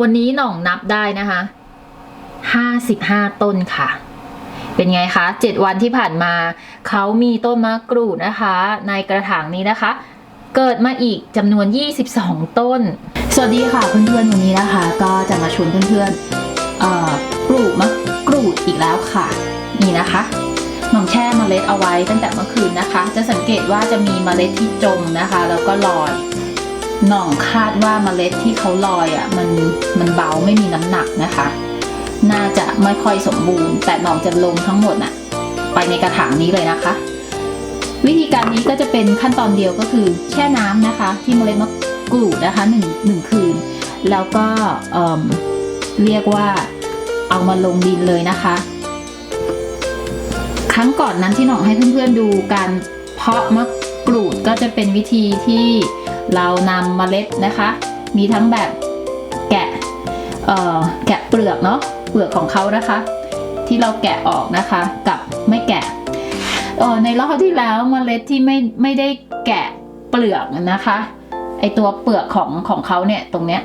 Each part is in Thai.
วันนี้หน่องนับได้นะคะห้าสิบห้าต้นค่ะ เป็นไงคะเจ็ดวันที่ผ่านมา เขามีต้นมะกรูดนะคะ ในกระถางนี้นะคะ เกิดมาอีกจำนวน 22 ต้น สวัสดีค่ะเพื่อนๆวันนี้นะคะ ก็จะมาชวนเพื่อนๆปลูกมะกรูดอีกแล้วค่ะ นี่นะคะหน่องแช่เมล็ดเอาไว้ตั้งแต่เมื่อคืนนะคะ จะสังเกตว่าจะมีเมล็ดที่จมนะคะ แล้วก็ลอย น่องคาดว่าเมล็ดที่เขาลอยอะ่ะมันมันเบาไม่มีน้ำหนักนะคะ น่าจะไม่ค่อยสมบูรณ์ แต่หน่องจะลงทั้งหมดน่ะ ไปในกระถางนี้เลยนะคะ วิธีการนี้ก็จะเป็นขั้นตอนเดียวก็คือแช่น้ำนะคะ ที่เมล็ดมะกรูดนะคะหนึ่งหนึ่งคืน แล้วก็เออเรียกว่าเอามาลงดินเลยนะคะ ครั้งก่อนนั้นที่หน่องให้เพื่อนๆดูการเพาะมะกรูดก็จะเป็นวิธีที่ เรานำเมล็ดนะคะ มีทั้งแบบแกะเอ่อแกะเปลือกเนาะเปลือกของเขานะคะ ที่เราแกะออกนะคะกับไม่แกะเออในรอบที่แล้วเมล็ดที่ไม่ไม่ได้แกะเปลือกนะคะไอตัวเปลือกของของเขาเนี่ยตรงเนี้ย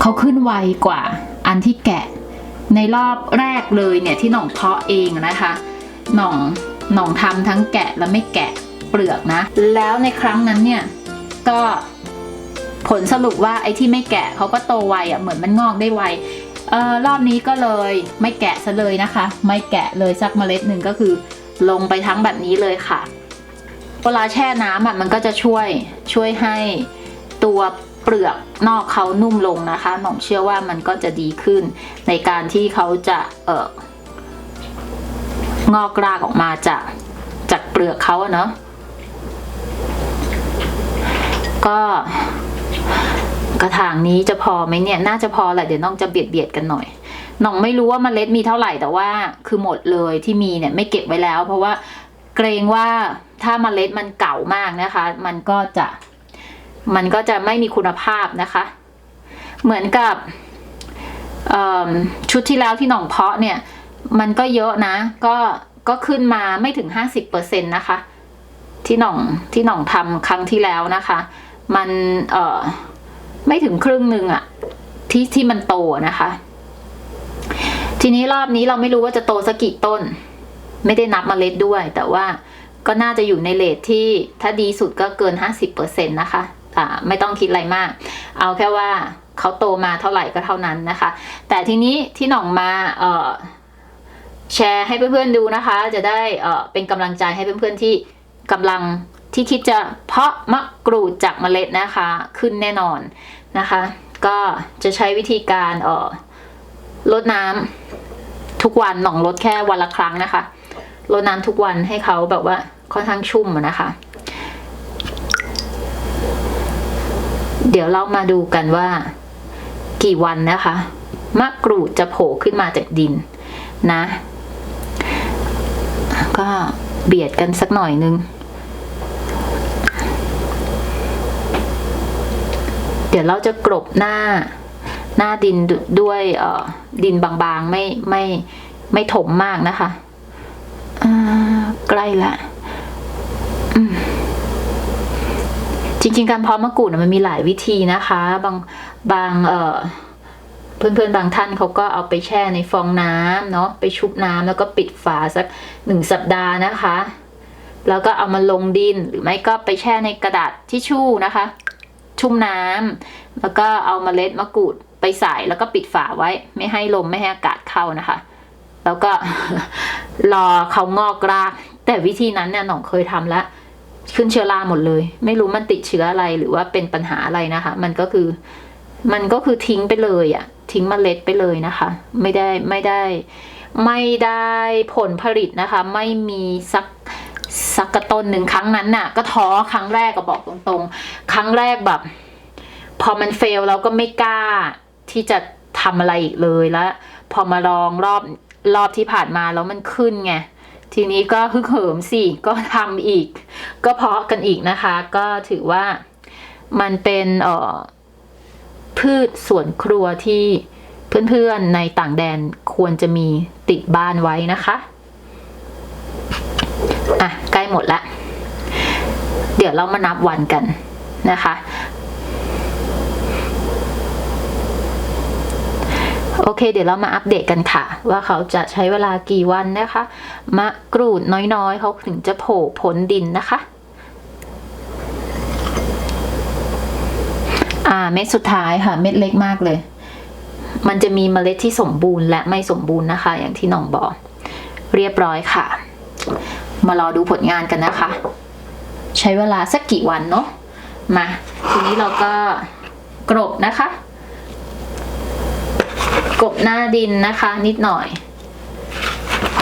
เขาขึ้นไวกว่าอันที่แกะในรอบแรกเลยเนี่ยที่หน่องเพาะเองนะคะ หน่องหน่องทำทั้งแกะและไม่แกะ เปลือกนะ แล้วในครั้งนั้นเนี่ยก็ผลสรุปว่าไอ้ที่ไม่แกะเขาก็โตไวอะเหมือนมันงอกได้ไวเออรอบนี้ก็เลยไม่แกะซะเลยนะคะ ไม่แกะเลยสักเมล็ดหนึ่งก็คือ ลงไปทั้งแบบนี้เลยค่ะเวลาแช่น้ำอะมันก็จะช่วยช่วยให้ตัวเปลือกนอกเขานุ่มลงนะคะหน่องเชื่อว่ามันก็จะดีขึ้น ในการที่เขาจะเอองอกรากออกมาจากจากเปลือกเขาเนาะ ก็กระถางนี้จะพอไหมเนี่ย น่าจะพอแหละเดี๋ยวน้องจะเบียดเบียดกันหน่อยน้องไม่รู้ว่าเมล็ดมีเท่าไหร่แต่ว่าคือหมดเลยที่มีเนี่ยไม่เก็บไว้แล้ว เพราะว่าเกรงว่าถ้าเมล็ดมันเก่ามากนะคะ มันก็จะ มันก็จะไม่มีคุณภาพนะคะ เหมือนกับชุดที่แล้วที่หน่องเพาะเนี่ย มันก็เยอะนะ ก็ก็ขึ้นมาไม่ถึง 50%นะคะ ที่หน่องที่หน่องทำครั้งที่แล้วนะคะ มันเอ่อไม่ถึงครึ่งหนึ่งอะที่ที่มันโตนะคะ ทีนี้รอบนี้เราไม่รู้ว่าจะโตสักกี่ต้น ไม่ได้นับเมล็ดด้วย แต่ว่าก็น่าจะอยู่ในเลทที่ถ้าดีสุดก็เกิน 50%นะคะอ่าไม่ต้องคิดอะไรมาก เอาแค่ว่าเขาโตมาเท่าไหร่ก็เท่านั้นนะคะ แต่ทีนี้ที่หน่องมาเอ่อแชร์ให้เพื่อนๆดูนะคะ จะได้เอ่อเป็นกำลังใจให้เพื่อนๆที่กำลัง ที่คิดจะเพาะมะกรูดจากเมล็ดนะคะขึ้นแน่นอนนะคะ ก็จะใช้วิธีการเอ่อลดน้ำทุกวันหน่องลดแค่วันละครั้งนะคะรดน้ำทุกวันให้เขาแบบว่าค่อนข้างชุ่มนะคะ เดี๋ยวเรามาดูกันว่า กี่วันนะคะมะกรูดจะโผล่ขึ้นมาจากดินนะ ก็เบียดกันสักหน่อยนึง เดี๋ยวเราจะกรบหน้าหน้าดินด้วยดินบางๆ ไม่ไม่ไม่ถมมากนะคะใกล้ละจริง ๆ การเพาะมะกรูดมันมีหลายวิธีนะคะ บางบางเอ่อเพื่อนๆ บางท่านเขาก็เอาไปแช่ในฟองน้ำเนาะไปชุบน้ำแล้วก็ปิดฝาสักหนึ่งสัปดาห์นะคะ แล้วก็เอามาลงดินหรือไม่ก็ไปแช่ในกระดาษทิชชู่นะคะ ชุ่มน้ำแล้วก็เอาเมล็ดมะกรูดไปใส่แล้วก็ปิดฝาไว้ ไม่ให้ลมไม่ให้อากาศเข้านะคะ แล้วก็รอเขางอกราก แต่วิธีนั้นเนี่ยหน่องเคยทำแล้วขึ้นเชื้อราหมดเลย ไม่รู้มันติดเชื้ออะไรหรือว่าเป็นปัญหาอะไรนะคะ มันก็คือ มันก็คือทิ้งไปเลยอะทิ้งมเมล็ดไปเลยนะคะ ไม่ได้ไม่ได้ ไม่ได้ผลผลิตนะคะ ไม่มีสัก สักกระต้นหนึ่งครั้งนั้นน่ะ ก็ท้อครั้งแรกก็บอกตรงๆ ครั้งแรกแบบ พอมันเฟลเราก็ไม่กล้าที่จะทำอะไรอีกเลยแล้วพอมาลองรอบรอบที่ผ่านมาแล้วมันขึ้นไงทีนี้ก็ฮึกเหิมสิก็ทำอีก ก็เพาะกันอีกนะคะ ก็ถือว่ามันเป็นเอ่อพืชสวนครัวที่เพื่อนๆในต่างแดนควรจะมีติดบ้านไว้นะคะ อะใกล้หมดละ เดี๋ยวเรามานับวันกันนะคะ โอเค เดี๋ยวเรามาอัปเดตกันค่ะ ว่าเขาจะใช้เวลากี่วันนะคะ มะกรูดน้อยๆ เขาถึงจะโผล่พ้นดินนะคะอ่าเม็ดสุดท้ายค่ะ เม็ดเล็กมากเลย มันจะมีเมล็ดที่สมบูรณ์และไม่สมบูรณ์นะคะ อย่างที่น้องบอก เรียบร้อยค่ะ มารอดูผลงานกันนะคะ ใช้เวลาสักกี่วันเนาะมา ทีนี้เราก็กรบนะคะ กบหน้าดินนะคะ นิดหน่อย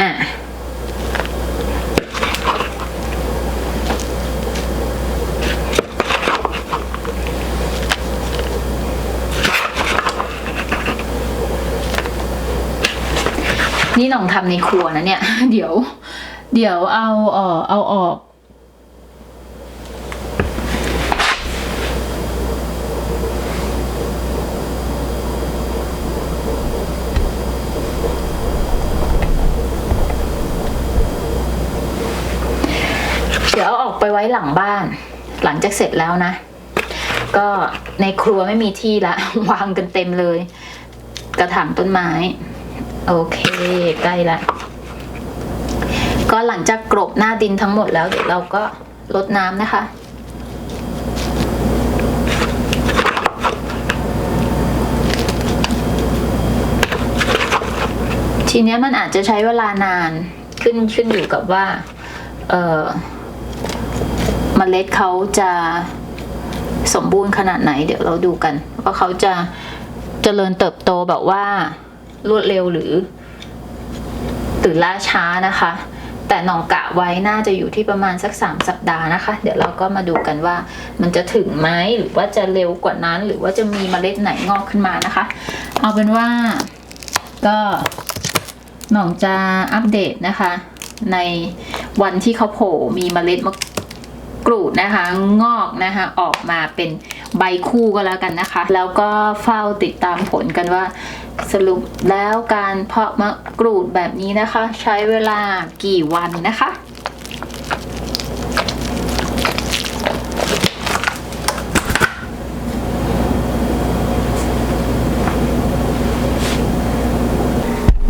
อะนี่น้องทำในครัวนะเนี่ย เดี๋ยว เดี๋ยวเอาเออเอาออก เดี๋ยวเอาออกไปไว้หลังบ้าน หลังจากเสร็จแล้วนะ ก็ในครัวไม่มีที่ละ วางกันเต็มเลย กระถางต้นไม้ โอเค ใกล้ละ ก็หลังจากกรบหน้าดินทั้งหมดแล้วเดี๋ยวเราก็ลดน้ำนะคะทีนี้มันอาจจะใช้เวลานานขึ้นขึ้นอยู่กับว่า เออเมล็ดเขาจะสมบูรณ์ขนาดไหน เดี๋ยวเราดูกัน ว่าเขาจะเจริญเติบโตแบบว่ารวดเร็วหรือหรือล่าช้านะคะ แต่หนองกะไว้น่าจะอยู่ที่ประมาณสักสามสัปดาห์นะคะ เดี๋ยวเราก็มาดูกันว่ามันจะถึงไหมหรือว่าจะเร็วกว่านั้น หรือว่าจะมีเมล็ดไหนงอกขึ้นมานะคะ เอาเป็นว่าก็หน่องจะอัปเดตนะคะ ในวันที่เขาโผล่มีเมล็ดมะกรูดนะคะงอกนะคะออกมาเป็นใบคู่ก็แล้วกันนะคะ แล้วก็เฝ้าติดตามผลกันว่า สรุปแล้วการเพาะมะกรูดแบบนี้นะคะ ใช้เวลากี่วันนะคะ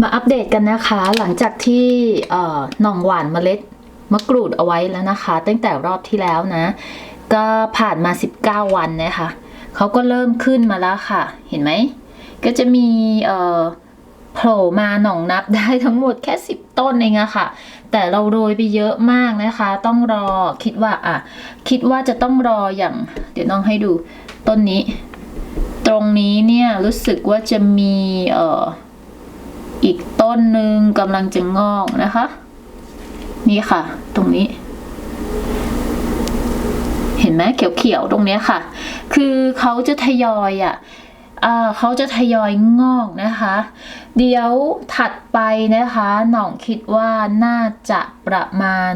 มาอัปเดตกันนะคะ หลังจากที่หน่องหวานเมล็ดมะกรูดเอาไว้แล้วนะคะ ตั้งแต่รอบที่แล้วนะ ก็ผ่านมา 19 วันนะคะเขาก็เริ่มขึ้นมาแล้วค่ะ เห็นไหม ก็จะมีเอ่อโผล่มาหน่องนับได้ทั้งหมดแค่ 10 ต้นเองอะค่ะ แต่เราโรยไปเยอะมากนะคะ ต้องรอคิดว่าอะคิดว่าจะต้องรออย่าง เดี๋ยวน้องให้ดูต้นนี้ ตรงนี้เนี่ยรู้สึกว่าจะมีเอ่ออีกต้นหนึ่งกำลังจะงอกนะคะ นี่ค่ะ ตรงนี้ เห็นไหมเขียวๆตรงเนี้ยค่ะ คือเขาจะทยอยอะอ่า เขาจะทยอยงอกนะคะ เดี๋ยวถัดไปนะคะหน่องคิดว่าน่าจะประมาณ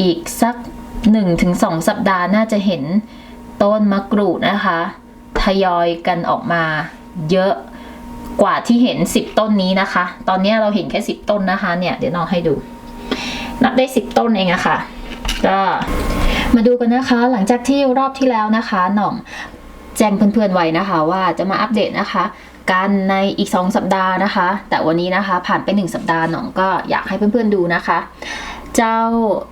อีกสักหนึ่งถึงสองสัปดาห์น่าจะเห็นต้นมะกรูดนะคะ ทยอยกันออกมาเยอะกว่าที่เห็น 10 ต้นนี้นะคะ ตอนนี้เราเห็นแค่ 10 ต้นนะคะเนี่ยเดี๋ยวน้องให้ดู นับได้ 10 ต้นเองอะค่ะก็มาดูกันนะคะหลังจากที่รอบที่แล้วนะคะหน่อง แจ้งเพื่อนๆไว้นะคะ ว่าจะมาอัปเดตนะคะ กันในอีก 2 สัปดาห์นะคะ แต่วันนี้นะคะผ่านไป 1 สัปดาห์หนองก็อยากให้เพื่อนๆดูนะคะ เจ้า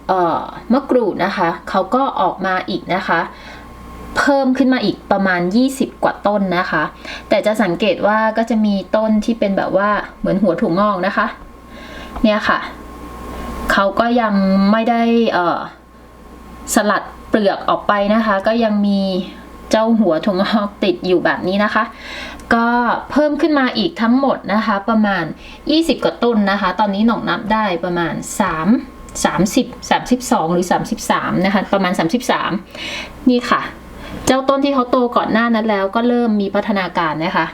เอ่อมะกรูดนะคะเขาก็ออกมาอีกนะคะเพิ่มขึ้นมาอีกประมาณ 20 กว่าต้นนะคะ แต่จะสังเกตว่าก็จะมีต้นที่เป็นแบบว่าเหมือนหัวถั่วงอกนะคะ เนี่ยค่ะ เขาก็ยังไม่ได้สลัดเปลือกออกไปนะคะ ก็ยังมี เจ้าหัวถั่วงอกติดอยู่แบบนี้นะคะ ก็เพิ่มขึ้นมาอีกทั้งหมดนะคะ ประมาณ 20 กว่าต้นนะคะ ตอนนี้หน่องนับได้ประมาณ 3 30 32 หรือ 33 นะคะ ประมาณ 33 นี่ค่ะเจ้าต้นที่เขาโตก่อนหน้านั้นแล้วก็เริ่มมีพัฒนาการนะคะ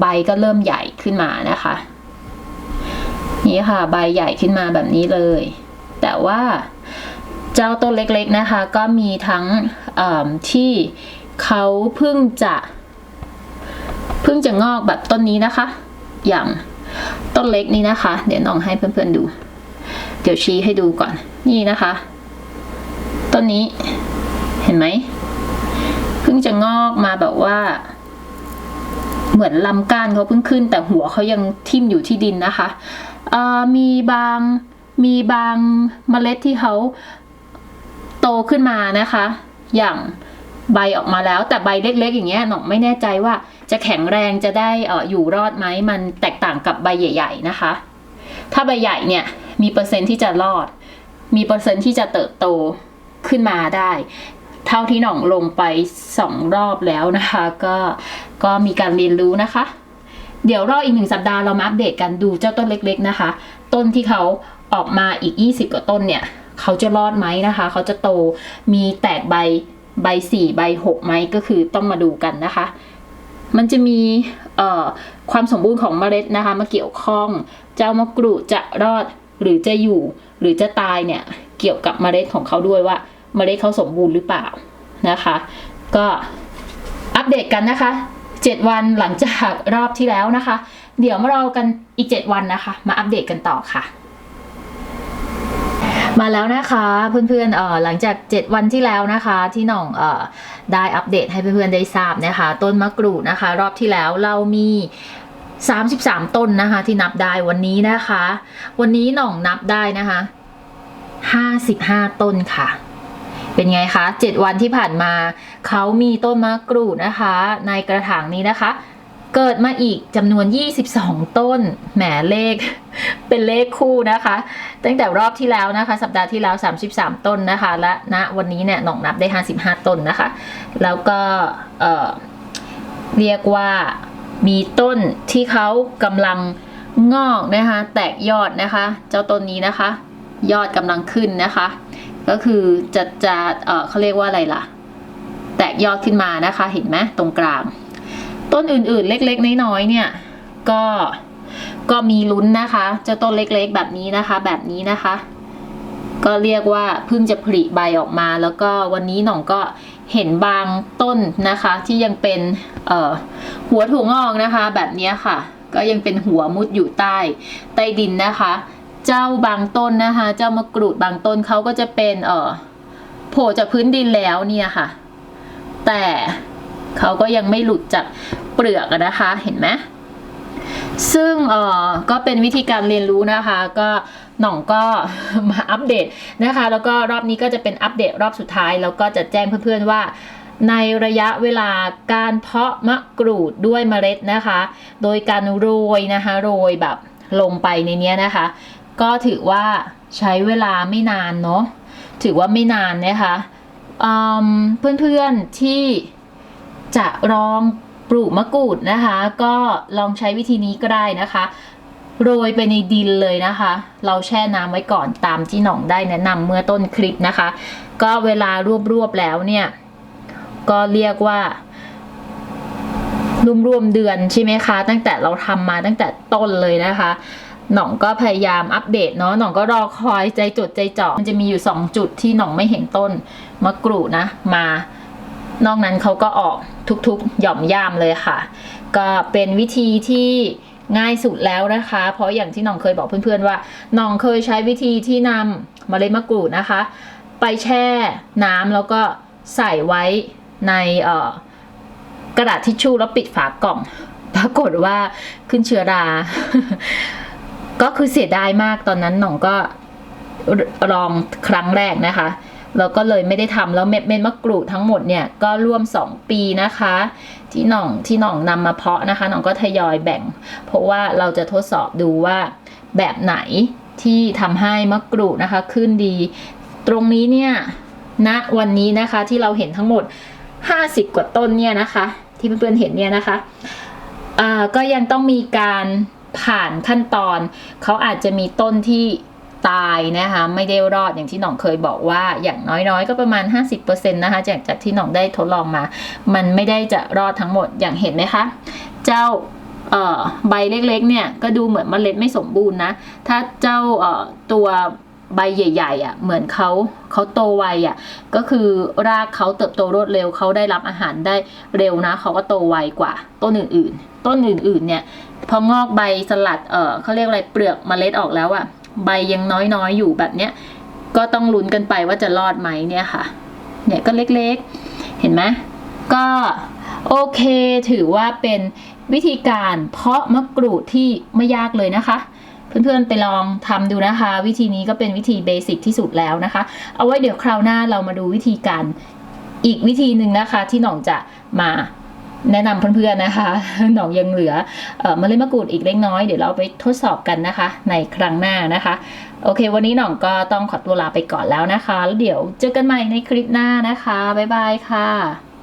ใบก็เริ่มใหญ่ขึ้นมานะคะ นี่ค่ะใบใหญ่ขึ้นมาแบบนี้เลย แต่ว่าเจ้าต้นเล็กๆนะคะ ก็มีทั้งที่ เขาเพิ่งจะเพิ่งจะงอกแบบต้นนี้นะคะ อย่างต้นเล็กนี้นะคะ เดี๋ยวน้องให้เพื่อนๆดู เดี๋ยวชี้ให้ดูก่อน นี่นะคะ ต้นนี้เห็นไหมเพิ่งจะงอกมาแบบว่า เหมือนลำก้านเขาเพิ่งขึ้น แต่หัวเขายังทิ่มอยู่ที่ดินนะคะเอ่อมีบางมีบางเมล็ดที่เขาโตขึ้นมานะคะ อย่าง ใบออกมาแล้ว แต่ใบเล็ก ๆ อย่างเงี้ยหนองไม่แน่ใจว่าจะแข็งแรงจะได้อออยู่รอดไหมมันแตกต่างกับใบใหญ่ ๆ นะคะ ถ้าใบใหญ่เนี่ยมีเปอร์เซ็นต์ที่จะรอด มีเปอร์เซ็นต์ที่จะเติบโตขึ้นมาได้ เท่าที่หน่องลงไปสองรอบแล้วนะคะ ก็ก็มีการเรียนรู้นะคะ เดี๋ยวรออีกหนึ่งสัปดาห์เรามาอัปเดตกันดูเจ้าต้นเล็ก ๆ นะคะ ต้นที่เขาออกมาอีก 20 กว่าต้นเนี่ย เขาจะรอดไหมนะคะ เขาจะโตมีแตกใบ ใบสี่ใบหกไหมก็คือต้องมาดูกันนะคะ มันจะมีความสมบูรณ์ของเมล็ดนะคะ มาเกี่ยวข้อง เจ้ามะกรูดจะรอดหรือจะอยู่ หรือจะตายเนี่ยเกี่ยวกับเมล็ดของเขาด้วยว่าเมล็ดเขาสมบูรณ์หรือเปล่านะคะ ก็อัปเดตกันนะคะ 7 วันหลังจากรอบที่แล้วนะคะ เดี๋ยวมารอกันอีก 7 วันนะคะ มาอัปเดตกันต่อค่ะ มาแล้วนะคะเพื่อนๆเอ่อหลังจาก 7 วันที่แล้วนะคะที่หน่องเอ่อได้อัปเดตให้เพื่อนๆได้ทราบนะคะ ต้นมะกรูดนะคะ รอบที่แล้วเรามี 33 ต้นนะคะ ที่นับได้วันนี้นะคะ วันนี้หน่องนับได้นะคะ 55 ต้นค่ะ เป็นไงคะ 7 วันที่ผ่านมาเขามีต้นมะกรูดนะคะ ในกระถางนี้นะคะ เกิดมาอีกจำนวน 22 ต้น แหมเลข เป็นเลขคู่นะคะ ตั้งแต่รอบที่แล้วนะคะ สัปดาห์ที่แล้ว 33 ต้นนะคะ และณวันนี้เนี่ยหนองนับได้ 55 ต้นนะคะ แล้วก็เออเรียกว่ามีต้นที่เขากำลังงอกนะคะ แตกยอดนะคะ เจ้าต้นนี้นะคะ ยอดกำลังขึ้นนะคะ ก็คือจะจะเออเขาเรียกว่าอะไรล่ะ แตกยอดขึ้นมานะคะ เห็นไหมตรงกลาง ต้นอื่นๆเล็กๆน้อยๆเนี่ยก็ก็มีลุ้นนะคะเจ้าต้นเล็กๆแบบนี้นะคะ แบบนี้นะคะ ก็เรียกว่าเพิ่งจะผลิใบออกมา แล้วก็วันนี้หน่องก็เห็นบางต้นนะคะ ที่ยังเป็นเออหัวถั่วงอกนะคะ แบบนี้ค่ะ ก็ยังเป็นหัวมุดอยู่ใต้ใต้ดินนะคะ เจ้าบางต้นนะคะ เจ้ามะกรูดบางต้นเขาก็จะเป็นเออโผล่จากพื้นดินแล้วเนี่ยค่ะ แต่ เขาก็ยังไม่หลุดจากเปลือกนะคะเห็นไหมซึ่งเอ่อก็เป็นวิธีการเรียนรู้นะคะ ก็หน่องก็มาอัปเดตนะคะ แล้วก็รอบนี้ก็จะเป็นอัปเดตรอบสุดท้าย แล้วก็จะแจ้งเพื่อนๆว่าในระยะเวลาการเพาะมะกรูดด้วยเมล็ดนะคะ โดยการโรยนะคะ โรยแบบลงไปในนี้นะคะ ก็ถือว่าใช้เวลาไม่นานเนาะถือว่าไม่นานนะคะเพื่อนๆที่ จะลองปลูกมะกรูดนะคะ ก็ลองใช้วิธีนี้ก็ได้นะคะ โรยไปในดินเลยนะคะ เราแช่น้ำไว้ก่อนตามที่หน่องได้แนะนำเมื่อต้นคลิปนะคะ ก็เวลารวบๆแล้วเนี่ย ก็เรียกว่ารวมๆเดือนใช่ไหมคะ ตั้งแต่เราทำมาตั้งแต่ต้นเลยนะคะหน่องก็พยายามอัปเดตเนาะหน่องก็รอคอยใจจดใจจ่อมันจะมีอยู่ 2 จุดที่หน่องไม่เห็นต้นมะกรูดนะ มา นอกนั้นเขาก็ออกทุกๆ หย่อมย่ามเลยค่ะ ก็เป็นวิธีที่ง่ายสุดแล้วนะคะ เพราะอย่างที่น้องเคยบอกเพื่อนๆว่าน้องเคยใช้วิธีที่นำเมล็ดมะกรูดนะคะ ไปแช่น้ำแล้วก็ใส่ไว้ในกระดาษทิชชู่แล้วปิดฝากล่อง ปรากฏว่าขึ้นเชื้อรา ก็คือเสียดายมากตอนนั้นหน่องก็ลองครั้งแรกนะคะ แล้วก็เลยไม่ได้ทำแล้วเม็ดเม็ดมะกรูดทั้งหมดเนี่ยก็ร่วม 2 ปีนะคะ ที่หน่องที่หน่องนำมาเพาะนะคะหน่องก็ทยอยแบ่ง เพราะว่าเราจะทดสอบดูว่าแบบไหนที่ทำให้มะกรูดนะคะขึ้นดี ตรงนี้เนี่ยณนะวันนี้นะคะที่เราเห็นทั้งหมด 50 กว่าต้นเนี่ยนะคะ ที่เพื่อนๆเห็นเนี่ยนะคะอ่าก็ยังต้องมีการผ่านขั้นตอน เขาอาจจะมีต้นที่ ตายนะคะ ไม่ได้รอดอย่างที่หน่องเคยบอกว่าอย่างน้อยๆ ก็ประมาณ 50%นะคะจากจากที่หน่องได้ทดลองมา มันไม่ได้จะรอดทั้งหมดอย่างเห็นไหมคะ เจ้าใบเล็กๆเนี่ยก็ดูเหมือนเมล็ดไม่สมบูรณ์นะ ถ้าเจ้าตัวใบใหญ่ๆอะเหมือนเขาเขาโตไวอะก็คือรากเขาเติบโตรวดเร็วเขาได้รับอาหารได้เร็วนะเขาก็โตไวกว่าต้นอื่นๆ ต้นอื่นๆเนี่ยพองอกใบสลัดเออเขาเรียกอะไรเปลือกเมล็ดออกแล้วอะ ใบยังน้อยๆอยู่แบบเนี้ยก็ต้องลุ้นกันไปว่าจะรอดไหมเนี่ยค่ะ เนี่ยก็เล็กๆ เห็นไหมก็โอเคถือว่าเป็นวิธีการเพาะมะกรูดที่ไม่ยากเลยนะคะ เพื่อนๆไปลองทำดูนะคะ วิธีนี้ก็เป็นวิธีเบสิกที่สุดแล้วนะคะ เอาไว้เดี๋ยวคราวหน้าเรามาดูวิธีการอีกวิธีหนึ่งนะคะที่หน่องจะมา แนะนำเพื่อนๆนะคะ หน่องยังเหลือเออเมล็ดมะกรูดอีกเล็กน้อย เดี๋ยวเราไปทดสอบกันนะคะ ในครั้งหน้านะคะ โอเค วันนี้หน่องก็ต้องขอตัวลาไปก่อนแล้วนะคะ แล้วเดี๋ยวเจอกันใหม่ในคลิปหน้านะคะ บ๊ายบายค่ะ